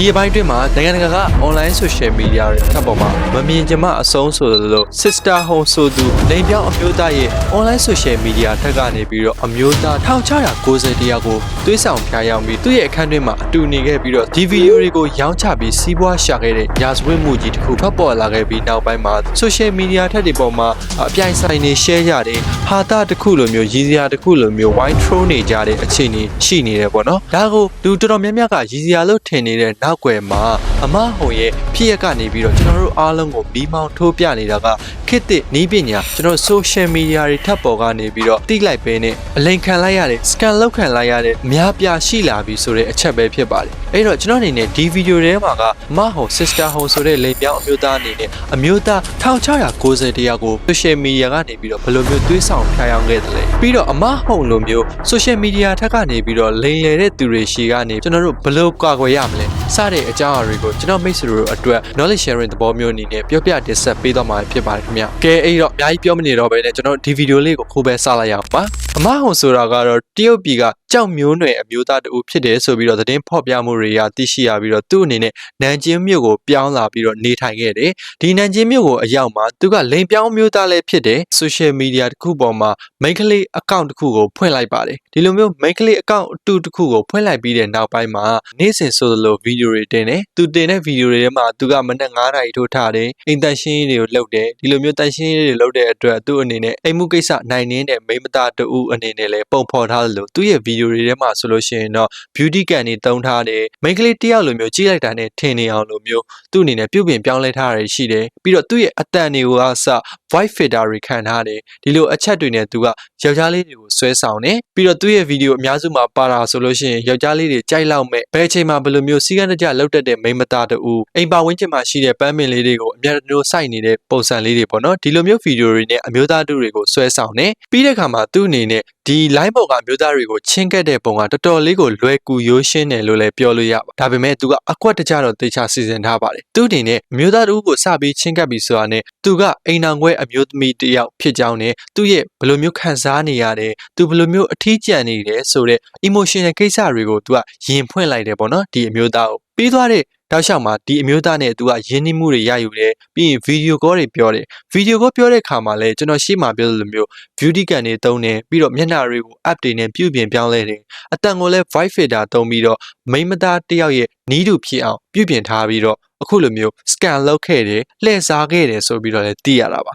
ဒီအပိုင်းအတွင်းမှာနိုင်ငံတကာက online social media တွေထပ်ပေါ်မှာမမြင်ကြမအဆုံးဆိုလို့ sister home ဆိုသူလိန်ပြောင်းအမျိုးသားရဲ့ online social media ထက်ကနေပြီးတော့အမျိုးသား1690တရားကိုသွေးဆောင်ဖျားယောင်းပြီးသူ့ရဲ့အခန်းတွင်းမှာအတူနေခဲ့ပြီးတော့ဒီဗီဒီယိုတွေကိုရောင်းချပြီးစီးပွားရှာခဲ့တဲ့ရာဇဝတ်မှုကြီးတစ်ခုထွက်ပေါ်လာခဲ့ပြီးနောက်ပိုင်းမှာ social media ထက်တွေပေါ်မှာအပြိုင်ဆိုင်နေ share ကြတယ်ဟာတာတစ်ခုလိုမျိုးရည်စရာတစ်ခုလိုမျိုး wine throw နေကြတဲ့အခြေအနေရှိနေတယ်ပေါ့နော်ဒါကိုလူတော်တော်များများကရည်စရာလို့ထင်နေတဲ့နောက်ွယ်မှာအမဟုံရဲ့ဖြစ်ရက်ကနေပြီးတော့ကျွန်တော်တို့အားလုံးကိုပြီးမောင်းထိုးပြနေတာကခေတ်သစ်နီးပညာကျွန်တော် social media တွေထပ်ပေါ်ကနေပြီးတော့တိလိုက်ပဲနဲ့အလိန်ခံလိုက်ရတဲ့ scan လောက်ခံလိုက်ရတဲ့အများပြားရှိလာပြီဆိုတဲ့အချက်ပဲဖြစ်ပါတယ်အဲ့တော့ကျွန်တော်အနေနဲ့ဒီဗီဒီယိုထဲမှာကအမဟုံ sister ဟုံဆိုတဲ့လိန်ပြောင်းအမျိုးသားအနေနဲ့အမျိုးသား1690တရားကို social media ကနေပြီးတော့ဘယ်လိုမျိုးသွေးဆောင်ဖျားယောင်းခဲ့တယ်လဲပြီးတော့အမဟုံလိုမျိုး social media ထက်ကနေပြီးတော့လိန်လေတဲ့သူတွေရှီကနေကျွန်တော်တို့ဘယ်လိုကွာကွယ်ရမလဲစတဲ့အကြောင်းအရာတွေကိုကျွန်တော်မိတ်ဆွေတို့အတွက် knowledge sharing သဘောမျိုးအနေနဲ့ပြောပြတင်ဆက်ပေးတော့မှာဖြစ်ပါတယ်ခင်ဗျကဲအဲ့တော့အများကြီးပြောမနေတော့ဘဲနဲ့ကျွန်တော်ဒီဗီဒီယိုလေးကိုခိုးပဲစလိုက်ရအောင်ပါအမဟုံဆိုတာကတော့တရုတ်ပြည်ကကြောက်မျိုးနွယ်အမျိုးသားတူဖြစ်တယ်ဆိုပြီးတော့သတင်းဖော်ပြမှုတွေကသိရှိရပြီးတော့သူ့အနေနဲ့နန်ကျင်းမြို့ကိုပြောင်းလာပြီးတော့နေထိုင်ခဲ့တယ်ဒီနန်ကျင်းမြို့ကိုအရောက်မှာသူကလိန်ပြောင်းမျိုးသားလည်းဖြစ်တယ် social media တစ်ခုပေါ်မှာ main ကလေး account တစ်ခုကိုဖွင့်လိုက်ပါတယ်ဒီလိုမျိုး main ကလေး account အတူတစ်ခုကိုဖွင့်လိုက်ပြီးတဲ့နောက်ပိုင်းမှာနေ့စဉ်ဆိုလိုဗီဒီယိုတွေတင်တယ်သူတင်တဲ့ဗီဒီယိုတွေထဲမှာသူကမနက်9နာရီထိုးထားတယ်အိမ်တန်ရှင်းရေးတွေကိုလုပ်တယ်ဒီလိုမျိုးတန်ရှင်းရေးတွေလုပ်တဲ့အတွက်သူ့အနေနဲ့အိမ်မှုကိစ္စနိုင်နေတဲ့မိန်းမသားတူအနေနဲ့လည်းပုံဖော်ထားတယ်လို့သူ့ရဲ့ဗီဒီယိုတွေထဲမှာဆိုလို့ရှိရင်တော့ beauty ကန်တွေတုံးထားတယ်မိန်းကလေးတစ်ယောက်လိုမျိုးကြည့်လိုက်တာနဲ့ထင်နေအောင်လိုမျိုးသူ့အနေနဲ့ပြုပြင်ပြောင်းလဲထားတာရှိတယ်ပြီးတော့သူ့ရဲ့အတန်တွေကစ white filter တွေခံထားတယ်ဒီလိုအချက်တွေနဲ့သူကယောက်ျားလေးတွေကိုဆွဲဆောင်တယ်ပြီးတော့သူ့ရဲ့ဗီဒီယိုအများစုမှာပါတာဆိုလို့ရှိရင်ယောက်ျားလေးတွေကြိုက်လောက်မဲ့ဘယ်အချိန်မှာဘယ်လိုမျိုးစီးကန်းတကြလောက်တက်တဲ့မိန်းမသားတူအိမ်ပါဝင်းကျင်မှာရှိတဲ့ပန်းပင်လေးတွေကိုအများတို့စိုက်နေတဲ့ပုံစံလေးတွေပေါ့နော်ဒီလိုမျိုးဗီဒီယိုတွေနဲ့အမျိုးသားတို့တွေကိုဆွဲဆောင်တယ်ပြီးတဲ့အခါမှာသူ့အနေနဲ့ဒီ line ပေါ်ကအမျိုးသားတွေကိုချင်းကက်တဲ့ပုံကတော်တော်လေးကိုလွယ်ကူရိုးရှင်းတယ်လို့လည်းပြောလို့ရပါဒါပေမဲ့သူကအကွက်တကြတော့တေချာစီစဉ်ထားပါတယ်သူအနေနဲ့အမျိုးသားတို့ကိုစပြီးချင်းကက်ပြီးဆိုတာနဲ့သူကအိမ်အောင်ခွဲအမျိုးသမီးတစ်ယောက်ဖြစ်ကြောင်းနဲ့သူ့ရဲ့ဘယ်လိုမျိုးခံစားနေရတယ်သူဘယ်လိုမျိုးအထီးကျန်နေတယ်ဆိုတဲ့ emotional ကိစ္စတွေကိုသူကရင်ဖွင့်လိုက်တယ်ပေါ့နော်ဒီအမျိုးသားကိုပြီးသွားတဲ့တောက်လျှောက်မှာဒီအမျိုးသားနဲ့သူကယဉ်နှိမှုတွေရယူတယ်ပြီးရင်ဗီဒီယိုကောတွေပြောတယ်ဗီဒီယိုကောပြောတဲ့ခါမှာလည်းကျွန်တော်ရှေ့မှာပြောသလိုမျိုး beauty ကန်တွေတုံးတယ်ပြီးတော့မျက်နှာတွေကို app တွေနဲ့ပြုပြင်ပြောင်းလဲတယ်အတန်ကိုလည်း voice filter တုံးပြီးတော့မိန်းမသားတစ်ယောက်ရဲ့နီးတူဖြစ်အောင်ပြုပြင်ထားပြီးတော့အခုလိုမျိုး scan လုပ်ခဲ့တယ်လှည့်စားခဲ့တယ်ဆိုပြီးတော့လည်းသိရတာပါ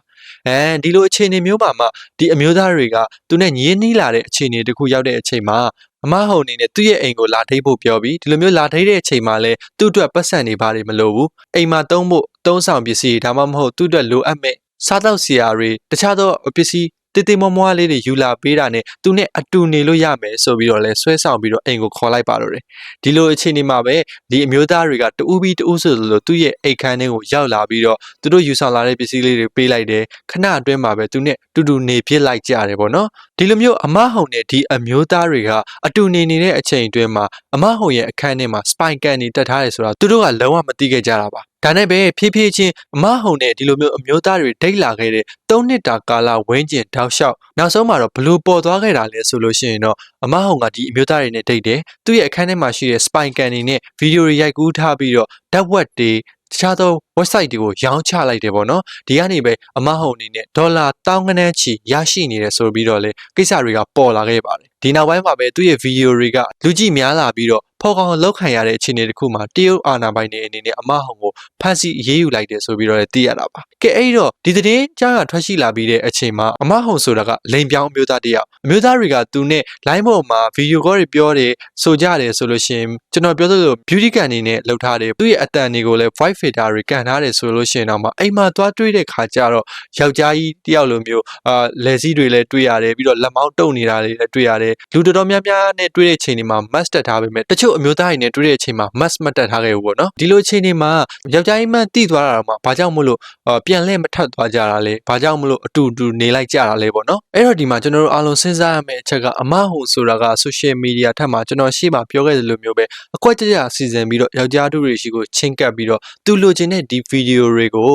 အဲဒီလိုအခြေအနေမျိုးမှာမှဒီအမျိုးသားတွေကသူနဲ့ညင်းနှီးလာတဲ့အခြေအနေတစ်ခုရောက်တဲ့အချိန်မှာအမဟုတ်အနေနဲ့သူ့ရဲ့အိမ်ကိုလာထိတ်ဖို့ပြောပြီးဒီလိုမျိုးလာထိတ်တဲ့အချိန်မှာလည်းသူ့အတွက်ပတ်စံနေပါတယ်မလို့ဘူးအိမ်မှာတုံးဖို့တုံးဆောင်ပစ္စည်းဒါမှမဟုတ်သူ့အတွက်လိုအပ်မဲ့စားတော့စီယာတွေတခြားသောပစ္စည်း တေးသေးမွားမွားလေးတွေယူလာပေးတာနဲ့သူနဲ့အတူနေလို့ရမယ်ဆိုပြီးတော့လဲဆွဲဆောင်ပြီးတော့အိမ်ကိုခေါ်လိုက်ပါတော့တယ်ဒီလိုအခြေအနေမှာပဲဒီအမျိုးသားတွေကတူးပြီးတူးဆိုလို့သူ့ရဲ့အိတ်ခမ်းထဲကိုရောက်လာပြီးတော့သူတို့ယူဆောင်လာတဲ့ပစ္စည်းလေးတွေပေးလိုက်တယ်ခဏအတွင်းမှာပဲသူနဲ့တူတူနေဖြစ်လိုက်ကြတယ်ပေါ့နော်ဒီလိုမျိုးအမဟုံနဲ့ဒီအမျိုးသားတွေကအတူနေနေတဲ့အချိန်အတွင်းမှာအမဟုံရဲ့အခန်းထဲမှာ spine ကန်နေတက်ထားတယ်ဆိုတာသူတို့ကလုံးဝမသိခဲ့ကြတာပါဒါနဲ့ပဲဖြည်းဖြည်းချင်းအမဟုံနဲ့ဒီလိုမျိုးအမျိုးသားတွေဒိတ်လာခဲ့တဲ့၃နှစ်တာကာလဝင်းကျင်တောက်လျှောက်နောက်ဆုံးမှာတော့ဘလို့ပေါ်သွားခဲ့တာလဲဆိုလို့ရှိရင်တော့အမဟုံကဒီအမျိုးသားတွေနဲ့ဒိတ်တယ်သူ့ရဲ့အခန်းထဲမှာရှိတဲ့ spine ကန်တွေနဲ့ဗီဒီယိုတွေရိုက်ကူးထားပြီးတော့ဓာတ်ဝက်တွေ တခြားသော website တွေကိုရောင်းချလိုက်တယ်ပေါ့နော်ဒီကနေပဲအမဟုံအနေနဲ့ဒေါ်လာတောင်းကနန်းချီရရှိနေတယ်ဆိုပြီးတော့လေကိစ္စတွေကပေါ်လာခဲ့ပါတယ်ဒီနောက်ပိုင်းမှာပဲသူ့ရဲ့ဗီဒီယိုတွေကလူကြည့်များလာပြီးတော့ ဖော်ကောင်လောက်ခံရတဲ့အခြေအနေတစ်ခုမှာတရုတ်အာဏာပိုင်တွေအနေနဲ့အမဟုံကိုဖမ်းဆီးအရေးယူလိုက်တယ်ဆိုပြီးတော့လည်းသိရတာပါကဲအဲ့တော့ဒီသတင်းကြားကထွက်ရှိလာပြီးတဲ့အချိန်မှာအမဟုံဆိုတာကလိန်ပြောင်းအမျိုးသားတစ်ယောက်အမျိုးသားတွေကသူနဲ့ line ပေါ်မှာဗီဒီယိုကောတွေပြောတယ်ဆိုကြတယ်ဆိုလို့ရှိရင်ကျွန်တော်ပြောသလို beauty ကန်နေနဲ့လှုပ်ထားတယ်သူ့ရဲ့အတန်တွေကိုလည်း voice filter တွေကန်ထားတယ်ဆိုလို့ရှိရင်တော့မှအိမ်မှာသွားတွေးတဲ့ခါကျတော့ယောက်ျားကြီးတယောက်လိုမျိုးအာလက်စည်းတွေလည်းတွေးရတယ်ပြီးတော့လက်မောင်းတုပ်နေတာတွေလည်းတွေးရတယ်လူတော်တော်များများနဲ့တွေးတဲ့အချိန်တွေမှာ mask တက်ထားပေမဲ့တချို့အမျိုးသားတွေနဲ့တွေးတဲ့အချိန်မှာ mask မတက်ထားခဲ့ဘူးပေါ့နော်ဒီလိုအချိန်တွေမှာယောက်ျားကြီးမှန်တိသွားတာတော့မှဘာကြောင့်မလို့အာပြန်လဲမထပ်သွားကြတာလဲဘာကြောင့်မလို့အတူတူနေလိုက်ကြတာလဲပေါ့နော်အဲ့တော့ဒီမှာကျွန်တော်တို့အားလုံးစဉ်းစားရမယ့်အချက်ကအမဟုဆိုတာက social media ထက်မှာကျွန်တော်ရှေ့မှာပြောခဲ့သလိုမျိုးပဲအကွက်ကြကြစီစဉ်ပြီးတော့ယောက်ျားတို့တွေရှိကိုချင်းကပ်ပြီးတော့သူလိုချင်တဲ့ဒီဗီဒီယိုတွေကို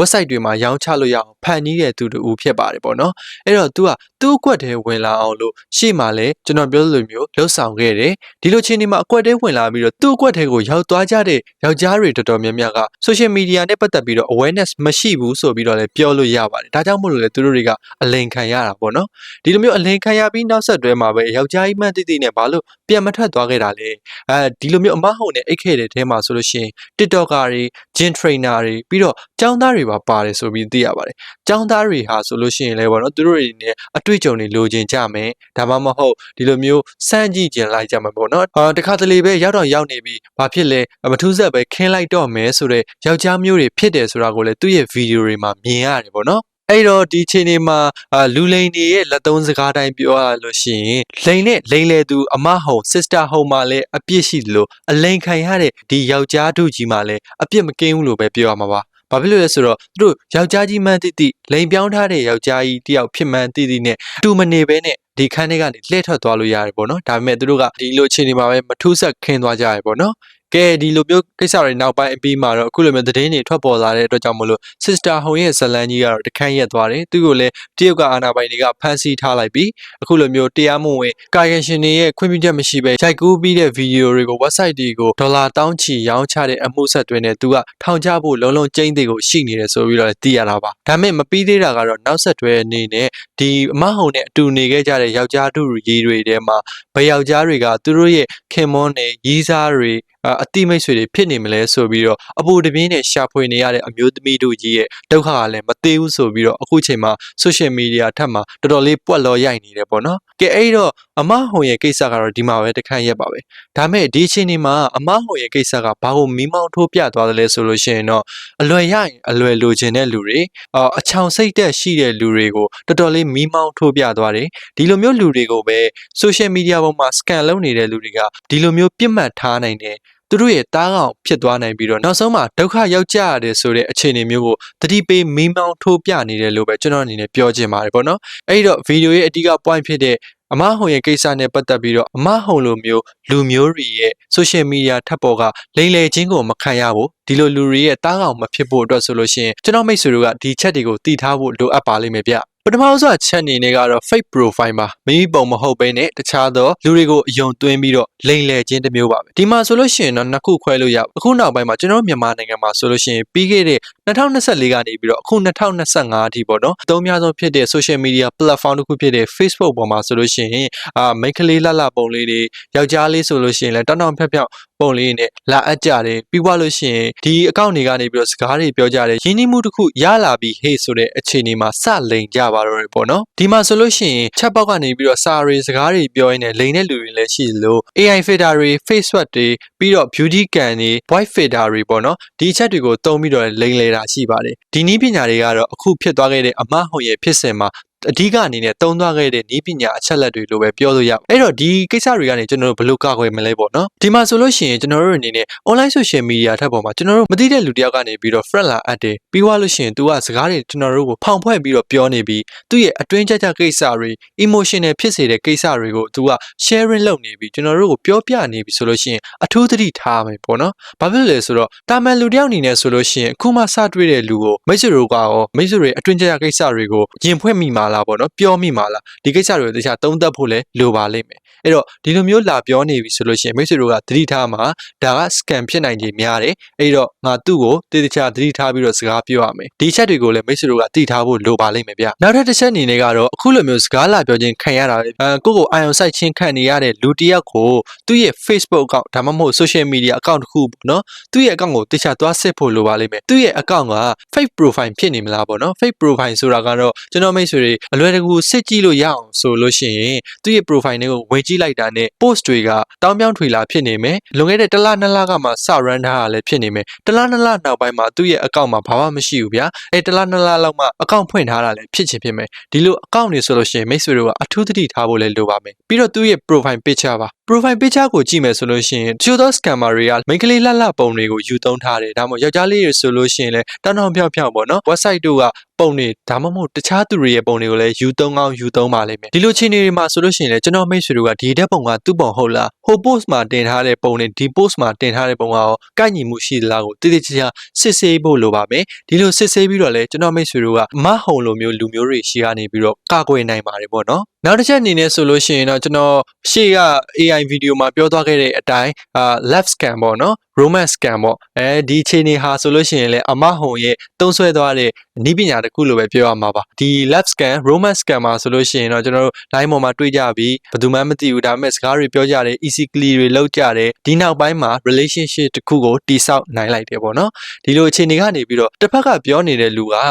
website တွေမှာရောင်းချလို့ရအောင်ဖန်တီးတဲ့သူတူဖြစ်ပါတယ်ပေါ့နော်အဲ့တော့ तू ကသူ့အကွက်ထဲဝင်လာအောင်လို့ရှေ့မှာလဲကျွန်တော်ပြောလိုမျိုးလှုပ်ဆောင်ခဲ့တယ်ဒီလိုချင်းဒီမှာအကွက်ထဲဝင်လာပြီးတော့သူ့အကွက်ထဲကိုရောက်သွားကြတဲ့ယောက်ျားတွေတော်တော်များများက social media နဲ့ပတ်သက်ပြီးတော့ awareness မရှိဘူးဆိုပြီးတော့လည်းပြောလို့ရပါတယ်ဒါကြောင့်မို့လို့လေသူတို့တွေကအလိန်ခံရတာပေါ့နော်ဒီလိုမျိုးအလိန်ခံရပြီးနောက်ဆက်တွဲမှာပဲယောက်ျားကြီးမှန်းတိတိနဲ့ဘာလို့ပြန်မထွက်သွားခဲ့တာလဲအဲဒီလိုမျိုးအမဟုတ်နဲ့အိတ်ခဲ့တဲ့အဲမှာဆိုလို့ရှိရင် TikToker တွေ gym trainer တွေပြီးတော့ကျောင်းသားတွေပါပါတယ်ဆိုပြီးသိရပါတယ်ကျောင်းသားတွေဟာဆိုလို့ရှိရင်လည်းပေါ့နော်သူတို့တွေနဲ့အတွေ့အကြုံတွေလိုချင်ကြမယ်ဒါမှမဟုတ်ဒီလိုမျိုးစမ်းကြည့်ကြင်လိုက်ကြမှာပေါ့နော်အာတခါတလေပဲရောက်တော့ရောက်နေပြီဘာဖြစ်လဲမထူးဆက်ပဲခင်းလိုက်တော့မယ်ဆိုတော့ယောက်ျားမျိုးတွေဖြစ်တယ်ဆိုတာကိုလည်းသူ့ရဲ့ဗီဒီယိုတွေမှာမြင်ရတယ်ပေါ့နော်အဲ့တော့ဒီချိန်ဒီမှာအာလူလိန်တွေရဲ့လက်သုံးစကားတိုင်းပြောရလို့ရှိရင်လိန်နဲ့လိန်လေသူအမဟုံ sister ဟုံမှာလည်းအပြစ်ရှိတယ်လို့အလိန်ခံရတဲ့ဒီယောက်ျားတို့ကြီးမှာလည်းအပြစ်မကင်းဘူးလို့ပဲပြောရမှာပါ ဘာဖြစ်လို့လဲဆိုတော့သူတို့ယောက်ျားကြီးမှန်းတိတိလိန်ပြောင်းထားတဲ့ယောက်ျားကြီးတယောက်ဖြစ်မှန်းတိတိနဲ့တူမနေဘဲနဲ့ဒီခန်းထဲကနေလှည့်ထွက်သွားလို့ရတယ်ပေါ့နော်ဒါပေမဲ့သူတို့ကဒီလိုအချိန်ဒီမှာပဲမထူးဆက်ခင်းသွားကြရပေါ့နော် ကဲဒီလိုမျိုးကိစ္စတွေနောက်ပိုင်းအပြီးမှာတော့အခုလိုမျိုးသတင်းတွေထွက်ပေါ်လာတဲ့အတွက်ကြောင့်မလို့ sister ဟုံရဲ့ဇလန်းကြီးကတော့တခန်းရက်သွားတယ်သူ့ကိုလည်းတရုတ်ကအာဏာပိုင်တွေကဖမ်းဆီးထားလိုက်ပြီးအခုလိုမျိုးတရားမဝင်ကာယကရှင်တွေရဲ့ခွင့်ပြုချက်မရှိဘဲရိုက်ကူးပြီးတဲ့ဗီဒီယိုတွေကို website တွေကိုဒေါ်လာတောင်းချီရောင်းချတဲ့အမှုဆက်တွင်နဲ့သူကထောင်ချဖို့လုံးလုံးကျိန်းသေးကိုရှိနေတယ်ဆိုပြီးတော့သိရတာပါဒါပေမဲ့မပြီးသေးတာကတော့နောက်ဆက်တွဲအနေနဲ့ဒီအမဟုံနဲ့အတူနေခဲ့ကြတဲ့ယောက်ျားတို့ရီတွေထဲမှာဘယ်ယောက်ျားတွေကသူတို့ရဲ့ခင်မွန်းတွေရီးစားတွေအာအတိမိတ်ဆွေတွေဖြစ်နေမလဲဆိုပြီးတော့အပူတပြင်းနဲ့ရှာဖွေနေရတဲ့အမျိုးသမီးတို့ကြီးရဲ့ဒုက္ခကလည်းမသေးဘူးဆိုပြီးတော့အခုချိန်မှာ social media ထက်မှာတော်တော်လေးပွက်လော်ရိုက်နေတယ်ပေါ့နော်ကဲအဲ့တော့အမဟုံရဲ့ကိစ္စကတော့ဒီမှာပဲတခန့်ရက်ပါပဲဒါမဲ့ဒီအချိန်ဒီမှာအမဟုံရဲ့ကိစ္စကဘာကိုမီးမောင်းထိုးပြသွားတယ်လဲဆိုလို့ရှိရင်တော့အလွယ်ရရင်အလွယ်လိုချင်တဲ့လူတွေအာအချောင်စိတ်တက်ရှိတဲ့လူတွေကိုတော်တော်လေးမီးမောင်းထိုးပြသွားတယ်ဒီလိုမျိုးလူတွေကိုပဲ social media ပေါ်မှာ scan လုပ်နေတဲ့လူတွေကဒီလိုမျိုးပြစ်မှတ်ထားနိုင်တယ် သူတို့ရဲ့တားကောင်ဖြစ်သွားနိုင်ပြီးတော့နောက်ဆုံးမှာဒုက္ခရောက်ကြရတယ်ဆိုတဲ့အခြေအနေမျိုးကိုတတိပေးမီးမောင်းထိုးပြနေတယ်လို့ပဲကျွန်တော်အနေနဲ့ပြောချင်ပါတယ်ပေါ့နော်အဲ့ဒီတော့ဗီဒီယိုရဲ့အဓိက point ဖြစ်တဲ့အမဟုံရဲ့ကိစ္စနဲ့ပတ်သက်ပြီးတော့အမဟုံလိုမျိုးလူမျိုးတွေရဲ့ social media ထပ်ပေါ်ကလိမ်လည်ခြင်းကိုမခံရဘူးဒီလိုလူတွေရဲ့တားကောင်မဖြစ်ဖို့အတွက်ဆိုလို့ရှိရင်ကျွန်တော်မိတ်ဆွေတို့ကဒီချက်တွေကိုတည်ထားဖို့လိုအပ်ပါလိမ့်မယ်ဗျ ပထမဆုံးချက်အနေနဲ့ကတော့ fake profile ပါမိမိပုံမဟုတ်ဘဲနဲ့တခြားသောလူတွေကိုအယုံသွင်းပြီးတော့လိမ်လည်ခြင်းတစ်မျိုးပါပဲဒီမှာဆိုလို့ရှိရင်တော့နှစ်ခုခွဲလို့ရအခုနောက်ပိုင်းမှာကျွန်တော်မြန်မာနိုင်ငံမှာဆိုလို့ရှိရင်ပြီးခဲ့တဲ့2024ကနေပြီးတော့အခု2025အထိပေါ့နော်အသုံးများဆုံးဖြစ်တဲ့ social media platform တစ်ခုဖြစ်တဲ့ Facebook ပေါ်မှာဆိုလို့ရှိရင်အာမိန်းကလေးလှလှပုံလေးတွေယောက်ျားလေးဆိုလို့ရှိရင်လည်းတောင်းတောင်းဖြတ်ဖြတ် ပုံလေးနဲ့လာအပ်ကြတယ်ပြီးွားလို့ရှိရင်ဒီအကောင့်တွေကနေပြီးတော့စကားတွေပြောကြတယ်ရင်းနှီးမှုတစ်ခုရလာပြီးဟေ့ဆိုတဲ့အခြေအနေမှာစလိန်ကြပါတော့တယ်ပေါ့နော်ဒီမှာဆိုလို့ရှိရင်ချက်ပေါက်ကနေပြီးတော့စာရီစကားတွေပြောရင်းနဲ့လိန်တဲ့လူတွေလည်းရှိလို့ AI filter တွေ face swap တွေပြီးတော့ beauty can တွေ voice filter တွေပေါ့နော်ဒီအချက်တွေကိုသုံးပြီးတော့လိန်လေတာရှိပါတယ်ဒီနည်းပညာတွေကတော့အခုဖြစ်သွားခဲ့တဲ့အမဟုတ်ရဲ့ဖြစ်စဉ်မှာ အဓိကအနေနဲ့တုံးသွားခဲ့တဲ့ဤပညာအချက်လက်တွေလို့ပဲပြောလို့ရအဲ့တော့ဒီကိစ္စတွေကနေကျွန်တော်တို့ဘယ်လိုကာကွယ်မလဲပေါ့နော်ဒီမှာဆိုလို့ရှိရင်ကျွန်တော်တို့အနေနဲ့ online social media ထက်ပေါ်မှာကျွန်တော်တို့မသိတဲ့လူတစ်ယောက်ကနေပြီးတော့ friend လာအပ်တယ်ပြီးွားလို့ရှိရင် तू ကစကားတွေကျွန်တော်တို့ကိုဖောင်ဖွဲ့ပြီးတော့ပြောနေပြီးသူ့ရဲ့အတွင်းကြကြကိစ္စတွေ emotional ဖြစ်စေတဲ့ကိစ္စတွေကို तू က sharing လုပ်နေပြီးကျွန်တော်တို့ကိုပြောပြနေပြီဆိုလို့ရှိရင်အထူးသတိထားမယ်ပေါ့နော်ဘာဖြစ်လဲဆိုတော့တာမန်လူတစ်ယောက်အနေနဲ့ဆိုလို့ရှိရင်အခုမှစတွေ့တဲ့လူကိုမိတ်ဆွေတို့ကရောမိတ်ဆွေတွေအတွင်းကြကြကိစ္စတွေကိုရင်ဖွင့်မိမှာလားပေါ့နော်ပြောမိမှာလားဒီကိစ္စတွေကိုတခြားသုံးသပ်ဖို့လည်းလိုပါလိမ့်မယ်အဲ့တော့ဒီလိုမျိုးလာပြောနေပြီဆိုလို့ရှိရင်မိတ်ဆွေတို့ကသတိထားမှာဒါက scam ဖြစ်နိုင်ခြင်းများတယ်အဲ့တော့ငါသူ့ကိုတည်တခြားသတိထားပြီးတော့စကားပြောရမယ်ဒီချက်တွေကိုလည်းမိတ်ဆွေတို့ကသိထားဖို့လိုပါလိမ့်မယ်ဗျနောက်ထပ်တစ်ချက်အနေနဲ့ကတော့အခုလိုမျိုးစကားလာပြောခြင်းခံရတာလေအဲကိုကိုအာယုံဆိုင်ချင်းခံနေရတဲ့လူတစ်ယောက်ကိုသူ့ရဲ့ Facebook account ဒါမှမဟုတ် social media account တစ်ခုပေါ့နော်သူ့ရဲ့ account ကိုတခြားသွားစစ်ဖို့လိုပါလိမ့်မယ်သူ့ရဲ့ account က fake profile ဖြစ်နေမလားပေါ့နော် fake profile ဆိုတာကတော့ကျွန်တော်မိတ်ဆွေတွေအလွယ်တကူစစ်ကြည့်လို့ရအောင်ဆိုလို့ရှိရင်သူ့ရဲ့ profile တွေကိုဝင်ကြည့်လိုက်တာနဲ့ post တွေကတောင်းပြောင်းထွေလာဖြစ်နေမယ်လွန်ခဲ့တဲ့တစ်လနှစ်လကမှစ run ထားတာလည်းဖြစ်နေမယ်တစ်လနှစ်လနောက်ပိုင်းမှာသူ့ရဲ့ account မှာဘာမှမရှိဘူးဗျာအဲတစ်လနှစ်လလောက်မှ account ဖွင့်ထားတာလည်းဖြစ်ချင်ဖြစ်မယ်ဒီလို account တွေဆိုလို့ရှိရင်မိတ်ဆွေတို့ကအထူးသတိထားဖို့လည်းလိုပါမယ်ပြီးတော့သူ့ရဲ့ profile picture ပါ profile picture ကိုကြည့်မယ်ဆိုလို့ရှိရင်တချို့သော scammer တွေကမိန်းကလေးလှလှပုံတွေကိုယူသုံးထားတယ်ဒါမှမဟုတ်ယောက်ျားလေးတွေဆိုလို့ရှိရင်လည်းတောင်းတောင်းဖြောက်ဖြောက်ပေါ့နော် website တို့ကပုံတွေဒါမှမဟုတ်တခြားသူတွေရဲ့ပုံတွေကိုလည်းယူသုံးအောင်ယူသုံးပါလိမ့်မယ်ဒီလိုခြေအနေတွေမှာဆိုလို့ရှိရင်လည်းကျွန်တော်မိတ်ဆွေတို့ကဒီတဲ့ပုံကသူ့ပုံဟုတ်လားဟို post မှာတင်ထားတဲ့ပုံတွေဒီ post မှာတင်ထားတဲ့ပုံကရောကိုက်ညီမှုရှိသလားကိုတည်တည်ချာချာစစ်ဆေးဖို့လိုပါမယ်ဒီလိုစစ်ဆေးပြီးတော့လည်းကျွန်တော်မိတ်ဆွေတို့ကမဟုံလိုမျိုးလူမျိုးတွေရှိရနေပြီးတော့ကာကွယ်နိုင်ပါတယ်ပေါ့နော် နောက်တစ်ချက်အနေနဲ့ဆိုလို့ရှိရင်တော့ကျွန်တော်ရှေ့က AI ဗီဒီယိုမှာပြောသွားခဲ့တဲ့အတိုင်းအာ left scan ပေါ့နော် romance scan ပေါ့အဲဒီအခြေအနေဟာဆိုလို့ရှိရင်လည်းအမဟုံရဲ့တုံးဆွဲသွားတဲ့နီးပညာတစ်ခုလိုပဲပြောရမှာပါဒီ left scan romance scan မှာဆိုလို့ရှိရင်တော့ကျွန်တော်တို့ line ပေါ်မှာတွေ့ကြပြီးဘယ်သူမှမသိဘူးဒါပေမဲ့စကားတွေပြောကြတယ် easy clear တွေလောက်ကြတယ်ဒီနောက်ပိုင်းမှာ relationship တစ်ခုကိုတိဆောက်နိုင်လိုက်တယ်ပေါ့နော်ဒီလိုအခြေအနေကနေပြီးတော့တစ်ဖက်ကပြောနေတဲ့လူကအာ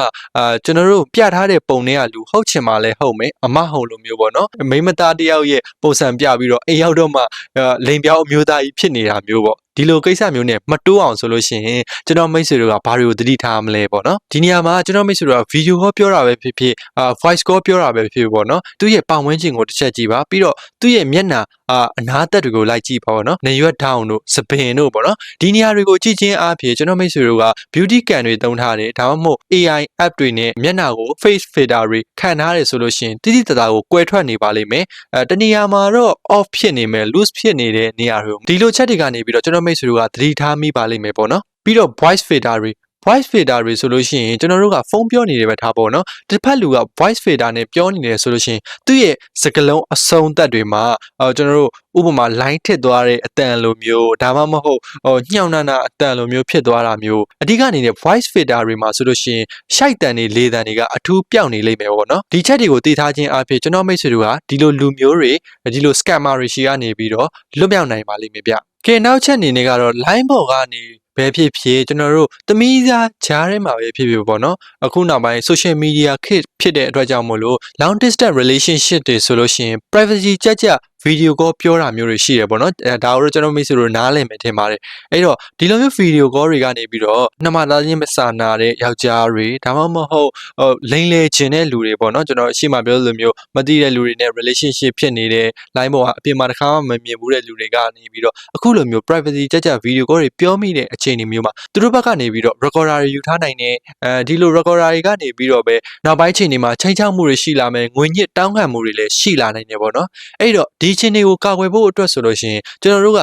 ကျွန်တော်တို့ပြထားတဲ့ပုံတွေကလူဟုတ်ချင်မှလည်းဟုတ်မယ်အမဟုတ်လိုမျိုးပေါ့နော်မိန်းမသားတစ်ယောက်ရဲ့ပုံစံပြပြီးတော့အိမ်ရောက်တော့မှအာလိန်ပြောင်းအမျိုးသားကြီးဖြစ်နေတာမျိုးပေါ့ ဒီလိုကိစ္စမျိုးနဲ့မတိုးအောင်ဆိုလို့ရှိရင်ကျွန်တော်မိတ်ဆွေတို့ကဘာတွေကိုသတိထားမလဲပေါ့နော်ဒီနေရာမှာကျွန်တော်မိတ်ဆွေတို့က video call ပြောတာပဲဖြစ်ဖြစ်အာ voice call ပြောတာပဲဖြစ်ဖြစ်ပေါ့နော်သူ့ရဲ့ပတ်ဝန်းကျင်ကိုတစ်ချက်ကြည့်ပါပြီးတော့သူ့ရဲ့မျက်နှာအာအနာသက်တွေကိုလိုက်ကြည့်ပါပေါ့နော်နေရွက်ထောင်တို့စပင်တို့ပေါ့နော်ဒီနေရာတွေကိုကြည့်ချင်းအားဖြင့်ကျွန်တော်မိတ်ဆွေတို့က beauty can တွေသုံးထားတယ်ဒါမှမဟုတ် AI app တွေနဲ့မျက်နှာကို face filter တွေခံထားတယ်ဆိုလို့ရှိရင်တိတိတသားကိုကွဲထွက်နေပါလိမ့်မယ်အဲတနေရာမှာတော့ off ဖြစ်နေမယ် loose ဖြစ်နေတဲ့နေရာတွေကိုဒီလိုချက်တွေကနေပြီးတော့ကျွန်တော်မိတ်ဆွေတို့ကသတိထားမိပါလိမ့်မယ်ပေါ့နော်ပြီးတော့ voice filter တွေ voice filter တွေဆိုလို့ရှိရင်ကျွန်တော်တို့ကဖုန်းပြောနေတယ်ပဲထားပေါ့နော်တစ်ဖက်လူက voice filter နဲ့ပြောနေတယ်ဆိုလို့ရှိရင်သူ့ရဲ့စကားလုံးအဆုံးသက်တွေမှာအဲကျွန်တော်တို့ဥပမာ line ထစ်သွားတဲ့အတန်လိုမျိုးဒါမှမဟုတ်ဟိုညှောင်နာနာအတန်လိုမျိုးဖြစ်သွားတာမျိုးအဓိကအနေနဲ့ voice filter တွေမှာဆိုလို့ရှိရင်ရှိုက်တန်တွေလေးတန်တွေကအထူးပြောင်းနေလိမ့်မယ်ပေါ့နော်ဒီချက်တွေကိုသိထားခြင်းအပြင်ကျွန်တော်မိတ်ဆွေတို့ကဒီလိုလူမျိုးတွေဒီလို scammer တွေရှိကနေပြီးတော့လွတ်မြောက်နိုင်ပါလိမ့်မယ်ဗျ ကဲနောက်ချက်အနေနဲ့ကတော့ line ပေါ်ကနေပဲဖြစ်ဖြစ်ကျွန်တော်တို့သမီးသားကြားထဲမှာပဲဖြစ်ဖြစ်ပေါ့နော်အခုနောက်ပိုင်း social media ခေတ်ဖြစ်တဲ့အတွက်ကြောင့်မို့လို့ long distance relationship တွေဆိုလို့ရှိရင် privacy ကြကြ video call ပြောတာမျိုးတွေရှိတယ်ပေါ့နော်အဲဒါကိုတော့ကျွန်တော်မိတ်ဆွေတို့နားလည်မယ်ထင်ပါတယ်အဲ့တော့ဒီလိုမျိုး video call တွေကနေပြီးတော့နှမသားချင်းမစာနာတဲ့ယောက်ျားတွေဒါမှမဟုတ်ဟိုလိမ့်လေခြင်းတဲ့လူတွေပေါ့နော်ကျွန်တော်အရှိမပြောလိုမျိုးမသိတဲ့လူတွေနဲ့ relationship ဖြစ်နေတဲ့ line ပေါ်ကအပြင်မှာတစ်ခါမှမမြင်ဘူးတဲ့လူတွေကနေပြီးတော့အခုလိုမျိုး privacy ကြကြ video call တွေပြောမိတဲ့အခြေအနေမျိုးမှာသူတို့ဘက်ကနေပြီးတော့ recorder တွေယူထားနိုင်တဲ့အဲဒီလို recorder တွေကနေပြီးတော့ပဲနောက်ပိုင်းချိန်တွေမှာချိန်ချောက်မှုတွေရှိလာမယ်ငွေညစ်တောင်းခံမှုတွေလည်းရှိလာနိုင်တယ်ပေါ့နော်အဲ့တော့ဒီချင်းတွေကိုကာကွယ်ဖို့အတွက်ဆိုလို့ရှိရင်ကျွန်တော်တို့က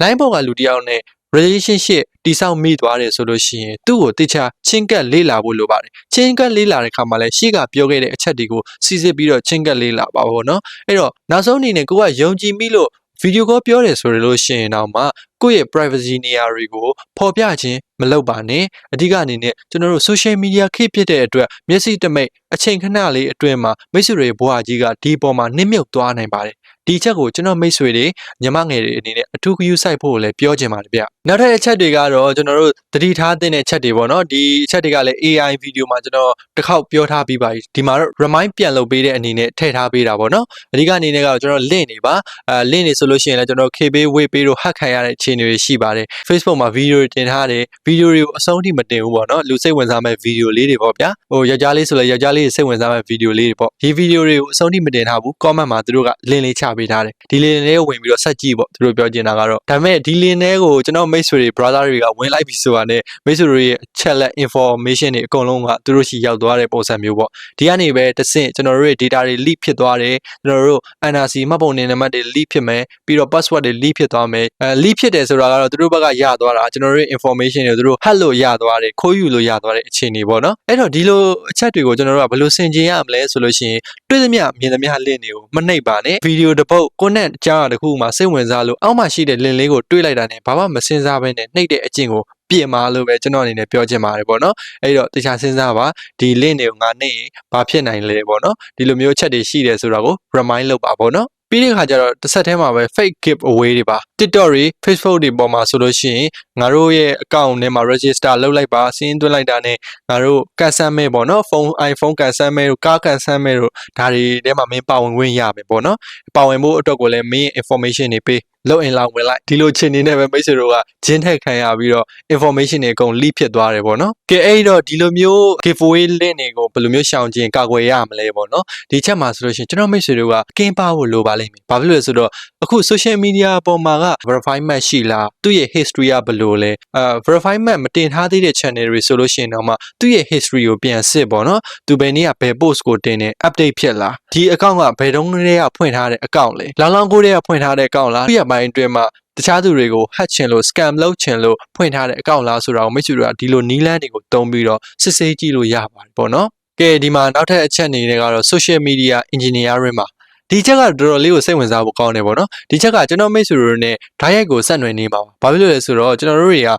line ပေါ်ကလူတစ်ယောက်နဲ့ relationship တိဆောက်မိသွားတယ်ဆိုလို့ရှိရင်သူ့ကိုတိကျချင်းကပ်လေးလာဖို့လိုပါတယ်ချင်းကပ်လေးလာတဲ့ခါမှာလည်းရှေ့ကပြောခဲ့တဲ့အချက်တွေကိုစီစစ်ပြီးတော့ချင်းကပ်လေးလာပါဘောနော်အဲ့တော့နောက်ဆုံးအနေနဲ့ကိုကယုံကြည်မိလို့ဗီဒီယိုကောပြောတယ်ဆိုရလို့ရှိရင်တော့မှ ကိုယ့်ရဲ့ privacy နေရာတွေကိုဖော်ပြခြင်းမလုပ်ပါနဲ့အဓိကအနေနဲ့ကျွန်တော်တို့ social media ခေတ်ဖြစ်တဲ့အတွက်မျက်စိတမိတ်အချိန်ခဏလေးအတွင်းမှာမိတ်ဆွေတွေဘဝကြီးကဒီပေါ်မှာနစ်မြုပ်သွားနိုင်ပါတယ်ဒီချက်ကိုကျွန်တော်မိတ်ဆွေတွေညီမငယ်တွေအနေနဲ့အထူးဂရုစိုက်ဖို့လည်းပြောချင်ပါတယ်ဗျနောက်ထပ်အချက်တွေကတော့ကျွန်တော်တို့သတိထားသင့်တဲ့ချက်တွေပေါ့နော်ဒီအချက်တွေကလည်း AI ဗီဒီယိုမှာကျွန်တော်တစ်ခေါက်ပြောထားပြီးပါပြီဒီမှာတော့ remind ပြန်လုပ်ပေးတဲ့အနေနဲ့ထည့်ထားပေးတာပေါ့နော်အဓိကအနေနဲ့ကတော့ကျွန်တော် link တွေပါအဲ link တွေဆိုလို့ရှိရင်လည်းကျွန်တော် KB wait ပေးလို့ hack ခံရတဲ့အခြေအနေတွေရှိပါတယ် Facebook မှာဗီဒီယိုတင်ထားတယ်ဗီဒီယိုတွေကိုအဆုံးထိမတင်ဘူးပေါ့နော်လူစိတ်ဝင်စားမဲ့ဗီဒီယိုလေးတွေပေါ့ဗျာဟိုယောက်ျားလေးဆိုလည်းယောက်ျားလေးစိတ်ဝင်စားမဲ့ဗီဒီယိုလေးတွေပေါ့ဒီဗီဒီယိုတွေကိုအဆုံးထိမတင်ထားဘူး comment မှာသူတို့က link လေးချပေးထားတယ်ဒီ link လေးကိုဝင်ပြီးတော့ဆက်ကြည့်ပေါ့သူတို့ပြောချင်တာကတော့ဒါပေမဲ့ဒီ link လေးကိုကျွန်တော်မိတ်ဆွေတွေ brother တွေကဝင်လိုက်ပြီဆိုတာနဲ့မိတ်ဆွေတွေရဲ့ chat လက် information တွေအကုန်လုံးကသူတို့ရှိရောက်သွားတဲ့ပုံစံမျိုးပေါ့ဒီကနေပဲတဆင့်ကျွန်တော်တို့ရဲ့ data တွေ leak ဖြစ်သွားတယ်ကျွန်တော်တို့ NRC မှတ်ပုံတင်နံပါတ်တွေ leak ဖြစ်မယ်ပြီးတော့ password တွေ leak ဖြစ်သွားမယ်အဲ leak ဖြစ်တယ်ဆိုတာကတော့သူတို့ဘက်ကရသွားတာကျွန်တော်တို့ရဲ့ information တွေသူတို့ hack လို့ရသွားတယ်ခိုးယူလို့ရသွားတဲ့အခြေအနေပေါ့နော်အဲ့တော့ဒီလိုအချက်တွေကိုကျွန်တော်တို့ကဘယ်လိုဆင်ခြင်ရမလဲဆိုလို့ရှိရင်တွေ့သမျှမြင်သမျှ link တွေကိုမနှိပ်ပါနဲ့ဗီဒီယိုတစ်ပုတ်ကိုနဲ့အကြောင်းအရာတစ်ခုမှစိတ်ဝင်စားလို့အောက်မှာရှိတဲ့ link လေးကိုတွေးလိုက်တာနဲ့ဘာမှမစင်စားဘဲနဲ့နှိပ်တဲ့အကျင့်ကိုပြင်မာလို့ပဲကျွန်တော်အနေနဲ့ပြောချင်ပါတယ်ပေါ့နော်အဲ့တော့တခြားစဉ်းစားပါဒီ link တွေကိုငါနှိပ်ရင်ဘာဖြစ်နိုင်လဲပေါ့နော်ဒီလိုမျိုးအချက်တွေရှိတယ်ဆိုတာကို remind လုပ်ပါပေါ့နော် ပြီးတဲ့ခါကျတော့တစ်ဆက်တည်းမှာပဲ fake give away တွေပါ TikTok တွေ Facebook တွေပေါ်မှာဆိုလို့ရှိရင်ငါတို့ရဲ့ account ထဲမှာ register လုပ်လိုက်ပါစီးရင်သွင်းလိုက်တာနဲ့ငါတို့ကန်ဆယ်မဲ့ပေါ့နော်ဖုန်း iPhone ကန်ဆယ်မဲ့တို့ကားကန်ဆယ်မဲ့တို့ဒါတွေထဲမှာမင်းပါဝင်ခွင့်ရမယ်ပေါ့နော်ပါဝင်ဖို့အတွက်ကိုလည်းမင်း information တွေပေးလောက်အင်လာဝင်လိုက်ဒီလိုချင်းနေနဲ့ပဲမိတ်ဆွေတို့ကဂျင်းထက်ခံရပြီးတော့ information တွေအကုန် leak ဖြစ်သွားတယ်ပေါ့နော်ကဲအဲ့တော့ဒီလိုမျိုး giveaway link တွေကိုဘယ်လိုမျိုးရှောင်ကျဉ်ကာကွယ်ရမလဲပေါ့နော်ဒီချက်မှာဆိုလို့ရှိရင်ကျွန်တော်မိတ်ဆွေတို့ကကင်းပါဖို့လိုပါလိမ့်မယ်ဘာဖြစ်လို့လဲဆိုတော့အခု social media ပေါ်မှာက verify match ရှိလားသူ့ရဲ့ history ကဘယ်လိုလဲအဲ verify match မတင်ထားသေးတဲ့ channel တွေဆိုလို့ရှိရင်တော့မှသူ့ရဲ့ history ကိုပြန်စစ်ပေါ့နော်သူဘယ်နေ့ကဘယ် post ကိုတင်နေ update ဖြစ်လားဒီ account ကဘယ်တုန်းကတည်းကဖွင့်ထားတဲ့ account လဲလောင်လောင်ကိုတည်းကဖွင့်ထားတဲ့ account လားသူ့ရဲ့ပိုင်းအတွင်းမှာတခြားသူတွေကို hack ချင်လို့ scam လုပ်ချင်လို့ဖွင့်ထားတဲ့ account လားဆိုတာကိုမိတ်ဆွေတို့ကဒီလိုနီးလန်းတွေကိုတုံးပြီးတော့စစ်ဆေးကြည့်လို့ရပါတယ်ပေါ့နော်ကဲဒီမှာနောက်ထပ်အချက်အနေနဲ့ကတော့ social media engineering မှာဒီချက်ကတော်တော်လေးကိုစိတ်ဝင်စားဖို့ကောင်းတယ်ပေါ့နော်ဒီချက်ကကျွန်တော်မိတ်ဆွေတို့နဲ့ဓာတ်ရိုက်ကိုဆက်နွယ်နေပါပါဘာဖြစ်လို့လဲဆိုတော့ကျွန်တော်တို့တွေက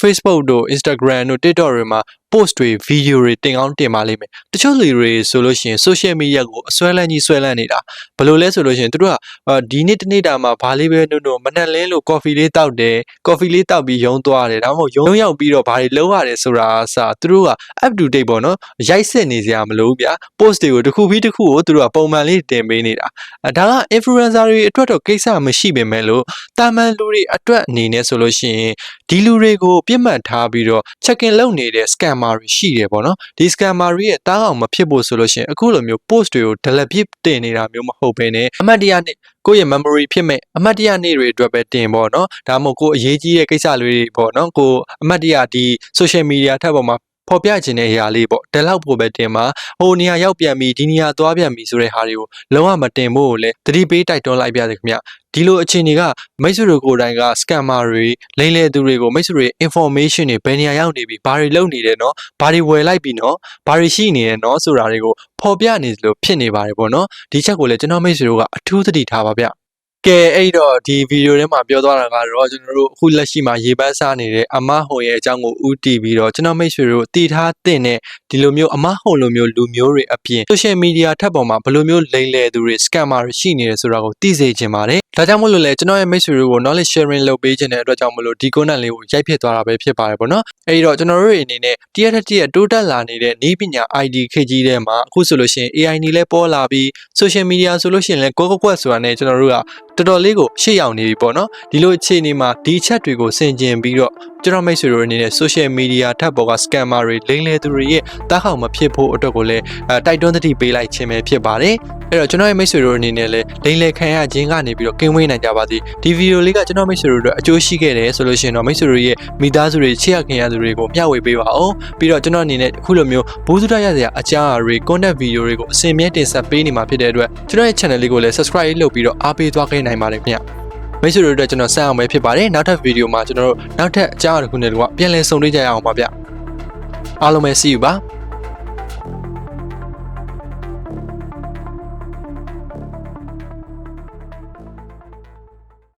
Facebook တို့ Instagram တို့ TikTok တွေမှာ post တွေ video တွေတင်အောင်တင်ပါလိမ့်မယ်တချို့လူတွေဆိုလို့ရှိရင် social media ကိုအစွဲလန်းကြီးဆွဲလန်းနေတာဘယ်လိုလဲဆိုလို့ရှိရင်သူတို့ကအာဒီနေ့တနေ့တာမှာဘာလေးပဲနုံနုံမနှက်လင်းလို့ coffee လေးတောက်တယ် coffee လေးတောက်ပြီးရုံသွားတယ်ဒါမှမဟုတ်ရုံရောက်ပြီးတော့ဘာတွေလုပ်ရတယ်ဆိုတာအစသူတို့က up to date ပေါ့နော်ရိုက်စစ်နေစရာမလိုဘူးဗျာ post တွေကိုတစ်ခုပြီးတစ်ခုကိုသူတို့ကပုံမှန်လေးတင်ပေးနေတာအဲဒါက influencer တွေအတွက်တော့ကိစ္စမရှိပေမဲ့လို့တာမန်လူတွေအတွက်အနေနဲ့ဆိုလို့ရှိရင်ဒီလူတွေကိုပြစ်မှတ်ထားပြီးတော့ check in လုပ်နေတဲ့ scammer တွေရှိတယ်ပေါ့နော်ဒီ scammer တွေရဲ့တားအောင်မဖြစ်ဖို့ဆိုလို့ရှိရင်အခုလိုမျိုး post တွေကို delete ပြတင်နေတာမျိုးမဟုတ်ဘဲနဲ့အမှတ်တရနဲ့ကိုယ့်ရဲ့ memory ဖြစ်မဲ့အမှတ်တရနေ့တွေအတွက်ပဲတင်ပေါ့နော်ဒါမှမဟုတ်ကိုယ်အရေးကြီးတဲ့ကိစ္စလေးတွေပေါ့နော်ကိုယ်အမှတ်တရဒီ social media ထက်ပေါ်မှာ ဖော်ပြခြင်းတဲ့အရာလေးပေါ့တယ်လောက်ဖို့ပဲတင်မှာဟိုနေရာရောက်ပြန်ပြီဒီနေရာသွားပြန်ပြီဆိုတဲ့ဟာတွေကိုလုံးဝမတင်ဖို့ကိုလည်းတတိပေးတိုက်တွန်းလိုက်ပြတယ်ခင်ဗျဒီလိုအခြေအနေကမိတ်ဆွေတို့ကိုယ်တိုင်က scammer တွေလိမ်လည်သူတွေကိုမိတ်ဆွေတွေ information တွေဘယ်နေရာရောက်နေပြီဘာတွေလုပ်နေတယ်နော်ဘာတွေဝယ်လိုက်ပြီနော်ဘာတွေရှိနေတယ်နော်ဆိုတာတွေကိုဖော်ပြနေသလိုဖြစ်နေပါတယ်ပေါ့နော်ဒီချက်ကိုလည်းကျွန်တော်မိတ်ဆွေတို့ကအထူးသတိထားပါဗျ ကဲအဲ့တော့ဒီဗီဒီယိုထဲမှာပြောသွားတာကတော့ကျွန်တော်တို့အခုလက်ရှိမှာရေပန်းစားနေတဲ့အမဟုံရဲ့အကြောင်းကိုဥတီပြီးတော့ကျွန်တော်မိတ်ဆွေတို့တည်ထားတဲ့နဲ့ဒီလိုမျိုးအမဟုံလိုမျိုးလူမျိုးတွေအပြင် social media ထက်ပေါ်မှာဘယ်လိုမျိုးလိမ်လည်သူတွေ scammer တွေရှိနေတယ်ဆိုတာကိုသိစေချင်ပါတယ်ဒါကြောင့်မို့လို့လဲကျွန်တော်ရဲ့မိတ်ဆွေတို့ကို knowledge sharing လုပ်ပေးခြင်းတဲ့အတွက်ကြောင့်မလို့ဒီ content လေးကိုရိုက်ဖြစ်သွားတာပဲဖြစ်ပါတယ်ပေါ့နော်အဲဒီတော့ကျွန်တော်တို့ရဲ့အနေနဲ့တရက်တစ်တရက်တိုးတက်လာနေတဲ့ဤပညာ ID ခေတ်ကြီးထဲမှာအခုဆိုလို့ရှိရင် AI နေလဲပေါ်လာပြီး social media ဆိုလို့ရှိရင်လဲကိုကွက်ကွက်ဆိုတာနဲ့ကျွန်တော်တို့ကတော်တော်လေးကိုရှေ့ရောက်နေပြီပေါ့နော်ဒီလိုအခြေအနေမှာဒီချက်တွေကိုဆင်ကျင်ပြီးတော့ကျွန်တော်မိတ်ဆွေတို့အနေနဲ့ social media ထပ်ပေါ်က scammer တွေလိမ်လည်သူတွေရဲ့တားခေါင်မဖြစ်ဖို့အတွက်ကိုလည်းအဲတိုက်တွန်းသတိပေးလိုက်ခြင်းပဲဖြစ်ပါတယ် အဲ့တော့ကျွန်တော်ရဲ့မိတ်ဆွေတို့အနေနဲ့လည်းလိမ်လည်ခံရခြင်းကနေပြီးတော့ကင်းဝေးနိုင်ကြပါသည်ဒီဗီဒီယိုလေးကကျွန်တော်မိတ်ဆွေတို့အတွက်အကျိုးရှိခဲ့တယ်ဆိုလို့ရှိရင်တော့မိတ်ဆွေတို့ရဲ့မိသားစုတွေချစ်ရခင်ရသူတွေကိုမျှဝေပေးပါအောင်ပြီးတော့ကျွန်တော်အနေနဲ့အခုလိုမျိုးဘူးစုတရရစရာအကြောင်းအရာတွေ content video တွေကိုအစီအမြဲတင်ဆက်ပေးနေမှာဖြစ်တဲ့အတွက်ကျွန်တော်ရဲ့ channel လေးကိုလည်း subscribe လုပ်ပြီးတော့အားပေးသွားခဲ့နိုင်ပါတယ်ခင်ဗျမိတ်ဆွေတို့အတွက်ကျွန်တော်ဆက်အောင်ပဲဖြစ်ပါတယ်နောက်ထပ်ဗီဒီယိုမှာကျွန်တော်တို့နောက်ထပ်အကြောင်းအရာတစ်ခုနဲ့တကွပြန်လည်ဆုံတွေ့ကြရအောင်ပါဗျအားလုံးပဲ see you ပါ